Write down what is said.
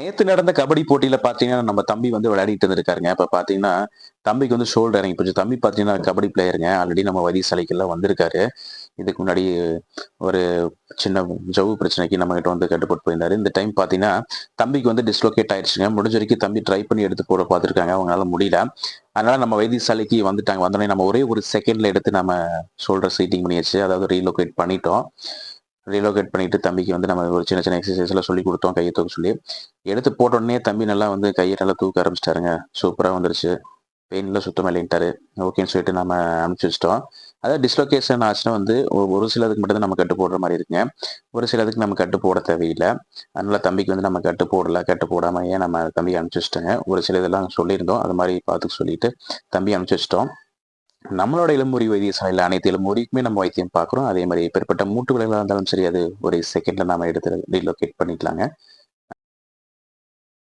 நேத்து நடந்த கபடி போட்டியில பாத்தீங்கன்னா நம்ம தம்பி வந்து விளையாடிட்டு இருந்திருக்காருங்க. இப்ப பாத்தீங்கன்னா தம்பிக்கு வந்து ஷோல்டர் இறங்கி போச்சு தம்பி பாத்தீங்கன்னா கபடி பிளேயருங்க ஆல்ரெடி நம்ம வைத்தியசாலைக்கெல்லாம் வந்திருக்காரு. இதுக்கு முன்னாடி ஒரு சின்ன ஜவு பிரச்சனைக்கு நம்ம கிட்ட வந்து கட்டுப்பட்டு போயிருந்தாரு. இந்த டைம் பாத்தீங்கன்னா தம்பிக்கு வந்து டிஸ்லோகேட் ஆயிடுச்சுங்க. முடிஞ்ச வரைக்கும் தம்பி ட்ரை பண்ணி எடுத்து போட பார்த்துருக்காங்க அவங்களால முடியல. அதனால நம்ம வைத்தியசாலைக்கு வந்துட்டாங்க. வந்தோடனே நம்ம ஒரே ஒரு செகண்ட்ல எடுத்து நம்ம ஷோல்டர் சீட்டிங் பண்ணியாச்சு. அதாவது ரீலோகேட் பண்ணிட்டோம். ரீலோகேட் பண்ணிட்டு தம்பிக்கு வந்து நம்ம ஒரு சின்ன சின்ன எக்ஸசைஸ்லாம் சொல்லி கொடுத்தோம் கையை தூக்க சொல்லி. எடுத்து போட்ட உடனே தம்பி நல்லா வந்து கையை நல்லா தூக்க ஆரம்பிச்சிட்டாருங்க. சூப்பராக வந்துருச்சு. பெயினில் சுத்தம் இல்லைன்ட்டாரு. ஓகேன்னு சொல்லிட்டு நம்ம அனுப்பிச்சி வச்சிட்டோம். அதாவது டிஸ்லொகேஷன் ஆச்சுன்னா வந்து ஒரு சிலதுக்கு மட்டும் தான் நம்ம கட்டு போடுற மாதிரி இருக்குங்க. ஒரு சிலதுக்கு நம்ம கட்டு போட தேவையில்லை. அதனால தம்பிக்கு வந்து நம்ம கட்டு போடல கட்டு போடாமல் ஏன் நம்ம தம்பி அனுப்பிச்சி வச்சிட்டோங்க. ஒரு சில இதெல்லாம் சொல்லியிருந்தோம். அது மாதிரி பார்த்து சொல்லிட்டு தம்பி அனுப்பிச்சி வச்சிட்டோம். நம்மளோட இளமுறி வைத்தியசாலையில் அனைத்து இளமுறிக்குமே நம்ம வைத்தியம் பார்க்குறோம். அதே மாதிரி எப்பேற்பட்ட மூட்டு விலைகளாக இருந்தாலும் சரி அது ஒரு செகண்ட்ல நாம எடுத்து ரீலோகேட் பண்ணிக்கலாங்க.